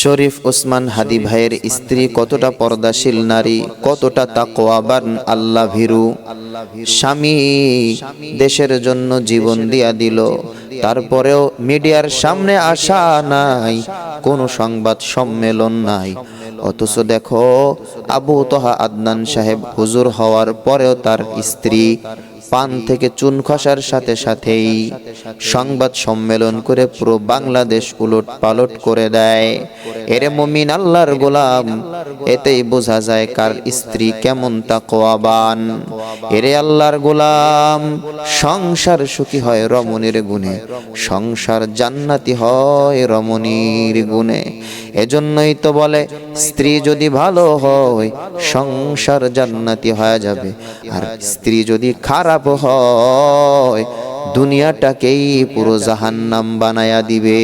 শরীফ ওসমান হাদি ভাইয়ের স্ত্রী কতটা পর্দাশীল নারী, কতটা তাকওয়াবান, আল্লাহ ভীরু। স্বামী দেশের জন্য জীবন দিয়া দিল। তারপরেও মিডিয়ার সামনে আসা নাই, কোনো সংবাদ সম্মেলন নাই। অথচ দেখো, আবু তোহা আদনান সাহেব হুজুর হওয়ার পরেও তার স্ত্রী পান থেকে চুন খসার সাথে সাথেই সংবাদ সম্মেলন করে পুরো বাংলাদেশ উলট পালট করে দেয়। এরে মমিন আল্লাহর গোলাম, এতেই বোঝা যায় কার স্ত্রী কেমন তাকওয়াবান। এরে আল্লাহর গোলাম, সংসার সুখী হয় রমণীর গুণে, সংসার জান্নাতি হয় রমণীর গুণে। এজন্যই তো বলে স্ত্রী যদি ভালো হয়, সংসার জান্নাতি হয়ে যাবে। আর স্ত্রী যদি খারাপ হয়, দুনিয়াটাকেই পুরো জাহান্নাম বানায়া দিবে।